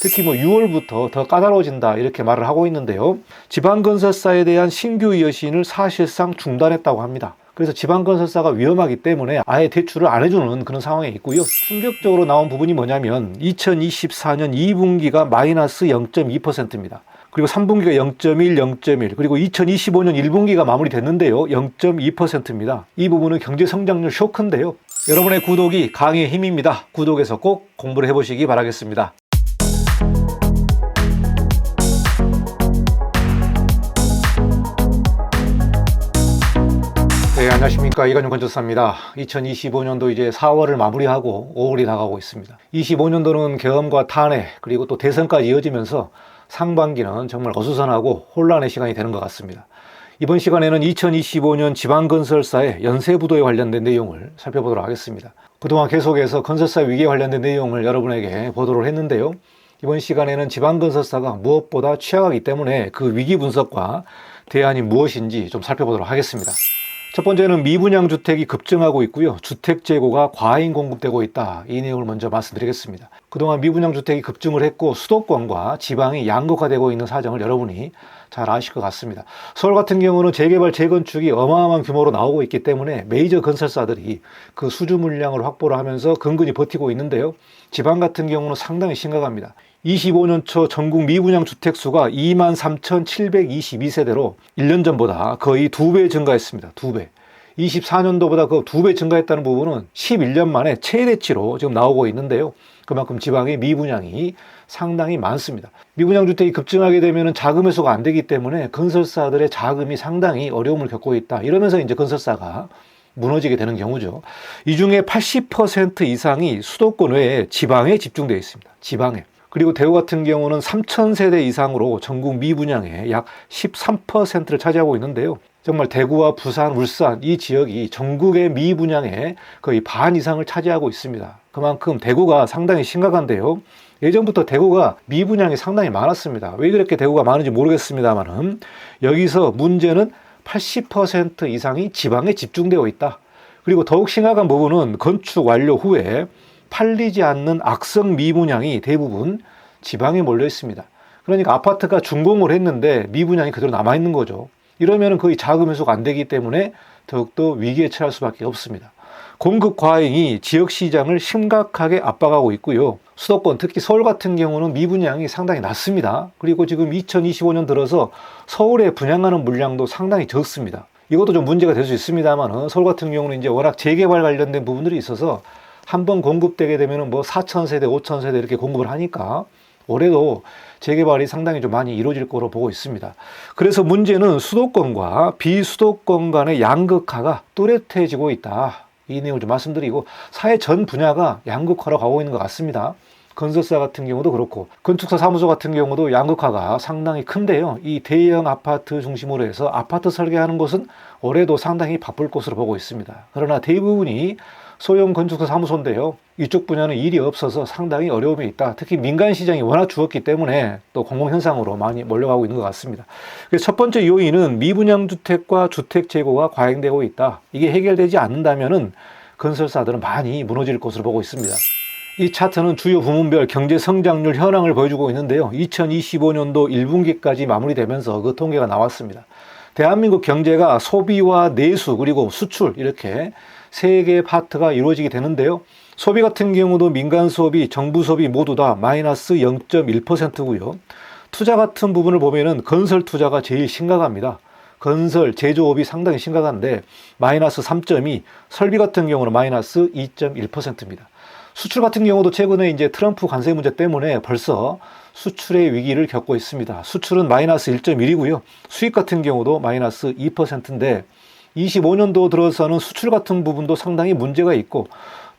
특히 뭐 6월부터 더 까다로워진다 이렇게 말을 하고 있는데요. 지방건설사에 대한 신규 여신을 사실상 중단했다고 합니다. 그래서 지방건설사가 위험하기 때문에 아예 대출을 안 해주는 그런 상황에 있고요. 충격적으로 나온 부분이 뭐냐면 2024년 2분기가 마이너스 0.2%입니다. 그리고 3분기가 0.1, 0.1, 그리고 2025년 1분기가 마무리됐는데요. 0.2%입니다. 이 부분은 경제 성장률 쇼크인데요. 여러분의 구독이 강의의 힘입니다. 구독해서 꼭 공부를 해보시기 바라겠습니다. 안녕하십니까. 이관용 건조사입니다. 2025년도 이제 4월을 마무리하고 5월이 다가오고 있습니다. 25년도는 계엄과 탄핵, 그리고 또 대선까지 이어지면서 상반기는 정말 어수선하고 혼란의 시간이 되는 것 같습니다. 이번 시간에는 2025년 지방건설사의 연쇄부도에 관련된 내용을 살펴보도록 하겠습니다. 그동안 계속해서 건설사 위기에 관련된 내용을 여러분에게 보도를 했는데요. 이번 시간에는 지방건설사가 무엇보다 취약하기 때문에 그 위기 분석과 대안이 무엇인지 좀 살펴보도록 하겠습니다. 첫 번째는 미분양 주택이 급증하고 있고요. 주택 재고가 과잉 공급되고 있다. 이 내용을 먼저 말씀드리겠습니다. 그동안 미분양 주택이 급증을 했고 수도권과 지방이 양극화되고 있는 사정을 여러분이 잘 아실 것 같습니다. 서울 같은 경우는 재개발, 재건축이 어마어마한 규모로 나오고 있기 때문에 메이저 건설사들이 그 수주 물량을 확보를 하면서 근근히 버티고 있는데요. 지방 같은 경우는 상당히 심각합니다. 25년 초 전국 미분양 주택 수가 23,722세대로 1년 전보다 거의 두배 증가했습니다. 두 배. 24년도보다 그두배 증가했다는 부분은 11년 만에 최대치로 지금 나오고 있는데요. 그만큼 지방의 미분양이 상당히 많습니다. 미분양 주택이 급증하게 되면 자금 회수가 안 되기 때문에 건설사들의 자금이 상당히 어려움을 겪고 있다. 이러면서 이제 건설사가 무너지게 되는 경우죠. 이 중에 80% 이상이 수도권 외에 지방에 집중되어 있습니다. 지방에. 그리고 대구 같은 경우는 3,000세대 이상으로 전국 미분양의 약 13%를 차지하고 있는데요. 정말 대구와 부산, 울산 이 지역이 전국의 미분양의 거의 반 이상을 차지하고 있습니다. 그만큼 대구가 상당히 심각한데요. 예전부터 대구가 미분양이 상당히 많았습니다. 왜 그렇게 대구가 많은지 모르겠습니다만은 여기서 문제는 80% 이상이 지방에 집중되어 있다. 그리고 더욱 심각한 부분은 건축 완료 후에 팔리지 않는 악성 미분양이 대부분 지방에 몰려 있습니다. 그러니까 아파트가 준공을 했는데 미분양이 그대로 남아 있는 거죠. 이러면 거의 자금 회수가 안 되기 때문에 더욱더 위기에 처할 수밖에 없습니다. 공급 과잉이 지역 시장을 심각하게 압박하고 있고요. 수도권 특히 서울 같은 경우는 미분양이 상당히 낮습니다. 그리고 지금 2025년 들어서 서울에 분양하는 물량도 상당히 적습니다. 이것도 좀 문제가 될 수 있습니다만 서울 같은 경우는 이제 워낙 재개발 관련된 부분들이 있어서 한 번 공급되게 되면 뭐 4,000세대, 5,000세대 이렇게 공급을 하니까 올해도 재개발이 상당히 좀 많이 이루어질 거로 보고 있습니다. 그래서 문제는 수도권과 비수도권 간의 양극화가 뚜렷해지고 있다. 이 내용을 좀 말씀드리고 사회 전 분야가 양극화로 가고 있는 것 같습니다. 건설사 같은 경우도 그렇고 건축사 사무소 같은 경우도 양극화가 상당히 큰데요. 이 대형 아파트 중심으로 해서 아파트 설계하는 곳은 올해도 상당히 바쁠 것으로 보고 있습니다. 그러나 대부분이 소형 건축사 사무소인데요. 이쪽 분야는 일이 없어서 상당히 어려움이 있다. 특히 민간 시장이 워낙 죽었기 때문에 또 공공 현상으로 많이 몰려가고 있는 것 같습니다. 첫 번째 요인은 미분양 주택과 주택 재고가 과잉되고 있다. 이게 해결되지 않는다면은 건설사들은 많이 무너질 것으로 보고 있습니다. 이 차트는 주요 부문별 경제 성장률 현황을 보여주고 있는데요. 2025년도 1분기까지 마무리되면서 그 통계가 나왔습니다. 대한민국 경제가 소비와 내수 그리고 수출 이렇게 세 개의 파트가 이루어지게 되는데요. 소비 같은 경우도 민간 소비, 정부 소비 모두 다 마이너스 0.1%고요. 투자 같은 부분을 보면은 건설 투자가 제일 심각합니다. 건설, 제조업이 상당히 심각한데 마이너스 3.2, 설비 같은 경우는 마이너스 2.1%입니다. 수출 같은 경우도 최근에 이제 트럼프 관세 문제 때문에 벌써 수출의 위기를 겪고 있습니다. 수출은 마이너스 1.1이고요. 수입 같은 경우도 마이너스 2%인데 25년도 들어서는 수출 같은 부분도 상당히 문제가 있고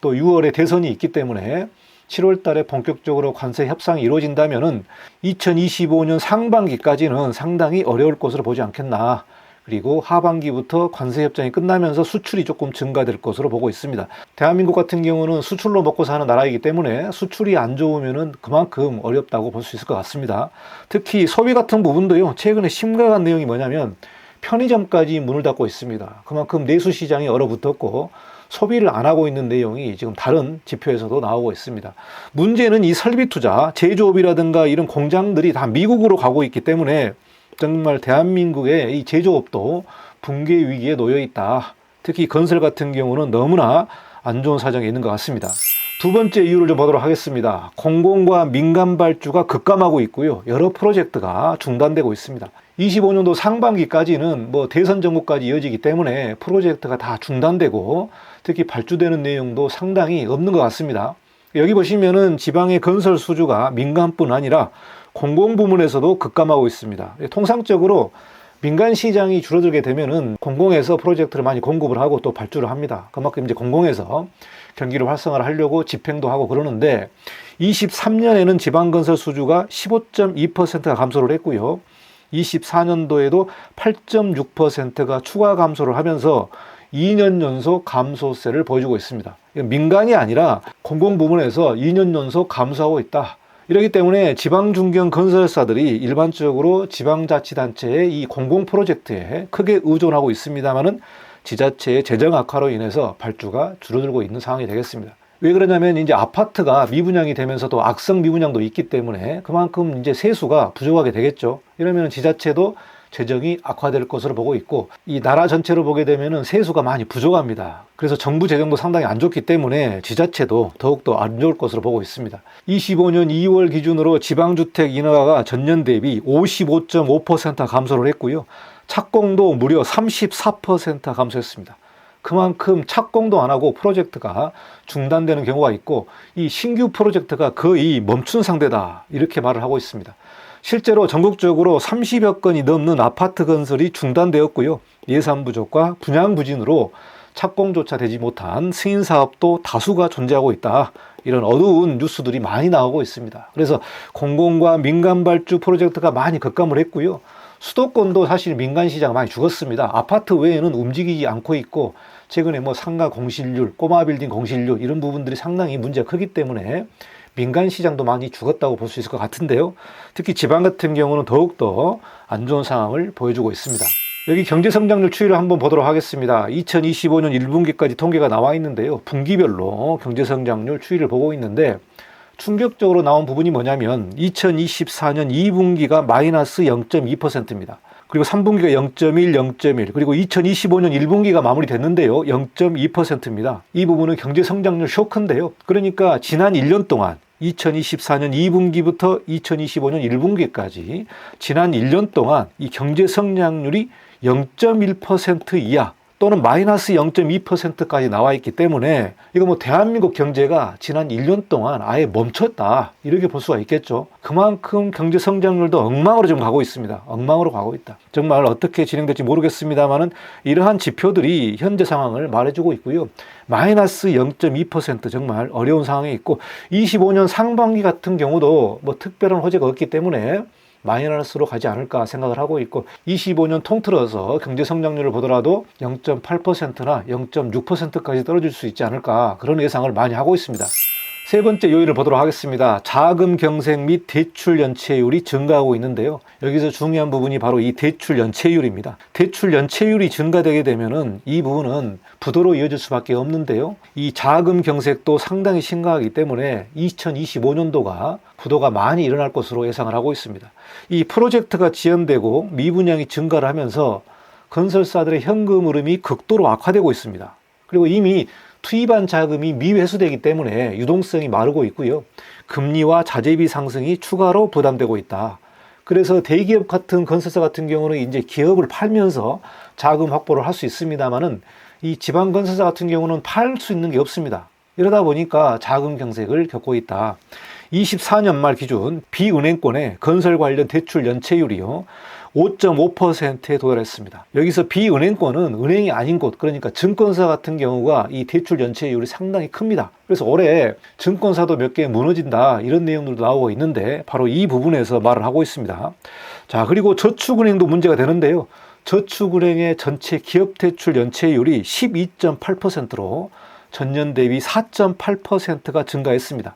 또 6월에 대선이 있기 때문에 7월 달에 본격적으로 관세 협상이 이루어진다면은 2025년 상반기까지는 상당히 어려울 것으로 보지 않겠나. 그리고 하반기부터 관세 협정이 끝나면서 수출이 조금 증가될 것으로 보고 있습니다. 대한민국 같은 경우는 수출로 먹고 사는 나라이기 때문에 수출이 안 좋으면은 그만큼 어렵다고 볼 수 있을 것 같습니다. 특히 소비 같은 부분도요. 최근에 심각한 내용이 뭐냐면 편의점까지 문을 닫고 있습니다. 그만큼 내수 시장이 얼어붙었고 소비를 안 하고 있는 내용이 지금 다른 지표에서도 나오고 있습니다. 문제는 이 설비 투자, 제조업이라든가 이런 공장들이 다 미국으로 가고 있기 때문에 정말 대한민국의 이 제조업도 붕괴 위기에 놓여 있다. 특히 건설 같은 경우는 너무나 안 좋은 사정에 있는 것 같습니다. 두 번째 이유를 좀 보도록 하겠습니다. 공공과 민간 발주가 급감하고 있고요. 여러 프로젝트가 중단되고 있습니다. 25년도 상반기까지는 뭐 대선 정부까지 이어지기 때문에 프로젝트가 다 중단되고 특히 발주되는 내용도 상당히 없는 것 같습니다. 여기 보시면은 지방의 건설 수주가 민간뿐 아니라 공공 부문에서도 급감하고 있습니다. 통상적으로 민간 시장이 줄어들게 되면은 공공에서 프로젝트를 많이 공급을 하고 또 발주를 합니다. 그만큼 이제 공공에서 경기를 활성화를 하려고 집행도 하고 그러는데 23년에는 지방 건설 수주가 15.2%가 감소를 했고요. 24년도에도 8.6%가 추가 감소를 하면서 2년 연속 감소세를 보여주고 있습니다. 민간이 아니라 공공 부문에서 2년 연속 감소하고 있다. 이렇기 때문에 지방중견 건설사들이 일반적으로 지방자치단체의 이 공공 프로젝트에 크게 의존하고 있습니다만은 지자체의 재정 악화로 인해서 발주가 줄어들고 있는 상황이 되겠습니다. 왜 그러냐면 이제 아파트가 미분양이 되면서도 악성 미분양도 있기 때문에 그만큼 이제 세수가 부족하게 되겠죠. 이러면 지자체도 재정이 악화될 것으로 보고 있고 이 나라 전체로 보게 되면은 세수가 많이 부족합니다. 그래서 정부 재정도 상당히 안 좋기 때문에 지자체도 더욱더 안 좋을 것으로 보고 있습니다. 25년 2월 기준으로 지방주택 인허가가 전년 대비 55.5% 감소를 했고요. 착공도 무려 34% 감소했습니다. 그만큼 착공도 안 하고 프로젝트가 중단되는 경우가 있고 이 신규 프로젝트가 거의 멈춘 상태다 이렇게 말을 하고 있습니다. 실제로 전국적으로 30여 건이 넘는 아파트 건설이 중단되었고요. 예산 부족과 분양 부진으로 착공조차 되지 못한 승인 사업도 다수가 존재하고 있다. 이런 어두운 뉴스들이 많이 나오고 있습니다. 그래서 공공과 민간 발주 프로젝트가 많이 급감을 했고요. 수도권도 사실 민간 시장 많이 죽었습니다. 아파트 외에는 움직이지 않고 있고 최근에 뭐 상가 공실률, 꼬마 빌딩 공실률 이런 부분들이 상당히 문제가 크기 때문에 민간 시장도 많이 죽었다고 볼 수 있을 것 같은데요. 특히 지방 같은 경우는 더욱더 안 좋은 상황을 보여주고 있습니다. 여기 경제 성장률 추이를 한번 보도록 하겠습니다. 2025년 1분기까지 통계가 나와 있는데요. 분기별로 경제 성장률 추이를 보고 있는데 충격적으로 나온 부분이 뭐냐면 2024년 2분기가 마이너스 0.2%입니다. 그리고 3분기가 0.1, 0.1, 그리고 2025년 1분기가 마무리됐는데요. 0.2%입니다. 이 부분은 경제 성장률 쇼크인데요. 그러니까 지난 1년 동안 2024년 2분기부터 2025년 1분기까지 지난 1년 동안 이 경제 성장률이 0.1% 이하 또는 마이너스 0.2%까지 나와 있기 때문에 이거 뭐 대한민국 경제가 지난 1년 동안 아예 멈췄다 이렇게 볼 수가 있겠죠. 그만큼 경제 성장률도 엉망으로 좀 가고 있습니다. 엉망으로 가고 있다. 정말 어떻게 진행될지 모르겠습니다만은 이러한 지표들이 현재 상황을 말해주고 있고요. 마이너스 0.2% 정말 어려운 상황에 있고 25년 상반기 같은 경우도 뭐 특별한 호재가 없기 때문에 마이너스로 가지 않을까 생각을 하고 있고 25년 통틀어서 경제 성장률을 보더라도 0.8%나 0.6%까지 떨어질 수 있지 않을까 그런 예상을 많이 하고 있습니다. 세 번째 요인을 보도록 하겠습니다. 자금 경색 및 대출 연체율이 증가하고 있는데요. 여기서 중요한 부분이 바로 이 대출 연체율입니다. 대출 연체율이 증가되게 되면은 이 부분은 부도로 이어질 수밖에 없는데요. 이 자금 경색도 상당히 심각하기 때문에 2025년도가 부도가 많이 일어날 것으로 예상을 하고 있습니다. 이 프로젝트가 지연되고 미분양이 증가를 하면서 건설사들의 현금 흐름이 극도로 악화되고 있습니다. 그리고 이미 투입한 자금이 미회수되기 때문에 유동성이 마르고 있고요. 금리와 자재비 상승이 추가로 부담되고 있다. 그래서 대기업 같은 건설사 같은 경우는 이제 기업을 팔면서 자금 확보를 할 수 있습니다만은 이 지방 건설사 같은 경우는 팔 수 있는 게 없습니다. 이러다 보니까 자금 경색을 겪고 있다. 24년 말 기준 비은행권의 건설 관련 대출 연체율이요. 5.5%에 도달했습니다. 여기서 비은행권은 은행이 아닌 곳, 그러니까 증권사 같은 경우가 이 대출 연체율이 상당히 큽니다. 그래서 올해 증권사도 몇 개 무너진다, 이런 내용들도 나오고 있는데, 바로 이 부분에서 말을 하고 있습니다. 자, 그리고 저축은행도 문제가 되는데요. 저축은행의 전체 기업 대출 연체율이 12.8%로 전년 대비 4.8%가 증가했습니다.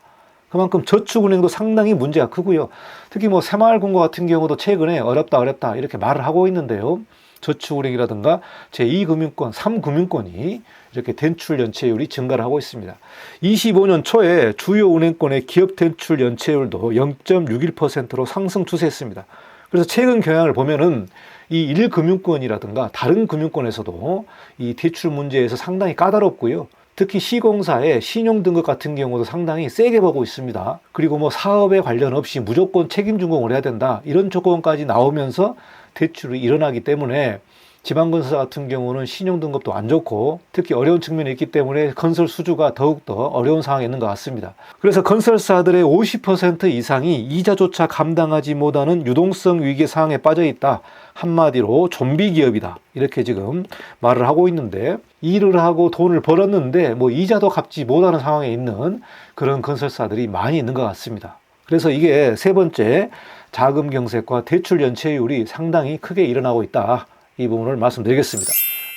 그만큼 저축은행도 상당히 문제가 크고요. 특히 뭐 새마을금고 같은 경우도 최근에 어렵다 어렵다 이렇게 말을 하고 있는데요. 저축은행이라든가 제2금융권, 3금융권이 이렇게 대출 연체율이 증가를 하고 있습니다. 25년 초에 주요 은행권의 기업 대출 연체율도 0.61%로 상승 추세했습니다. 그래서 최근 경향을 보면은 이 1금융권이라든가 다른 금융권에서도 이 대출 문제에서 상당히 까다롭고요. 특히 시공사의 신용 등급 같은 경우도 상당히 세게 보고 있습니다. 그리고 뭐 사업에 관련 없이 무조건 책임 준공을 해야 된다. 이런 조건까지 나오면서 대출이 일어나기 때문에 지방건설사 같은 경우는 신용 등급도 안 좋고 특히 어려운 측면이 있기 때문에 건설 수주가 더욱더 어려운 상황에 있는 것 같습니다. 그래서 건설사들의 50% 이상이 이자조차 감당하지 못하는 유동성 위기 상황에 빠져 있다. 한마디로 좀비 기업이다. 이렇게 지금 말을 하고 있는데 일을 하고 돈을 벌었는데 뭐 이자도 갚지 못하는 상황에 있는 그런 건설사들이 많이 있는 것 같습니다. 그래서 이게 세 번째 자금 경색과 대출 연체율이 상당히 크게 일어나고 있다. 이 부분을 말씀드리겠습니다.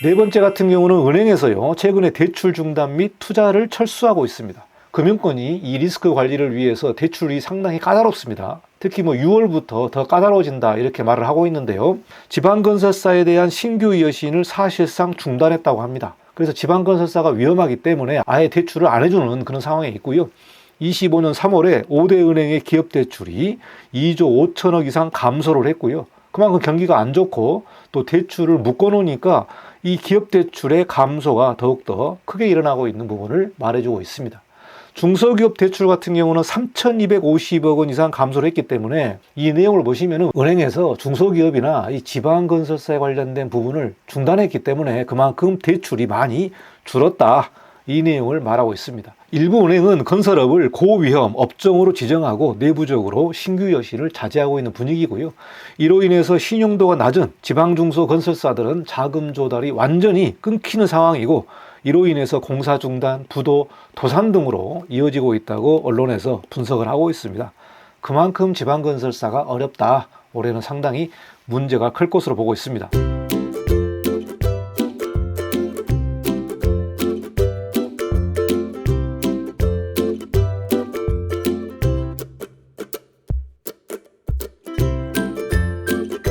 네 번째 같은 경우는 은행에서요, 최근에 대출 중단 및 투자를 철수하고 있습니다. 금융권이 이 리스크 관리를 위해서 대출이 상당히 까다롭습니다. 특히 뭐 6월부터 더 까다로워진다 이렇게 말을 하고 있는데요. 지방건설사에 대한 신규 여신을 사실상 중단했다고 합니다. 그래서 지방건설사가 위험하기 때문에 아예 대출을 안 해주는 그런 상황에 있고요. 25년 3월에 5대 은행의 기업 대출이 2조 5천억 이상 감소를 했고요. 그만큼 경기가 안 좋고 또 대출을 묶어놓으니까 이 기업 대출의 감소가 더욱더 크게 일어나고 있는 부분을 말해주고 있습니다. 중소기업 대출 같은 경우는 3,250억 원 이상 감소를 했기 때문에 이 내용을 보시면 은행에서 중소기업이나 이 지방건설사에 관련된 부분을 중단했기 때문에 그만큼 대출이 많이 줄었다. 이 내용을 말하고 있습니다. 일부 은행은 건설업을 고위험 업종으로 지정하고 내부적으로 신규 여신을 자제하고 있는 분위기고요. 이로 인해서 신용도가 낮은 지방 중소 건설사들은 자금 조달이 완전히 끊기는 상황이고 이로 인해서 공사 중단, 부도, 도산 등으로 이어지고 있다고 언론에서 분석을 하고 있습니다. 그만큼 지방 건설사가 어렵다. 올해는 상당히 문제가 클 것으로 보고 있습니다.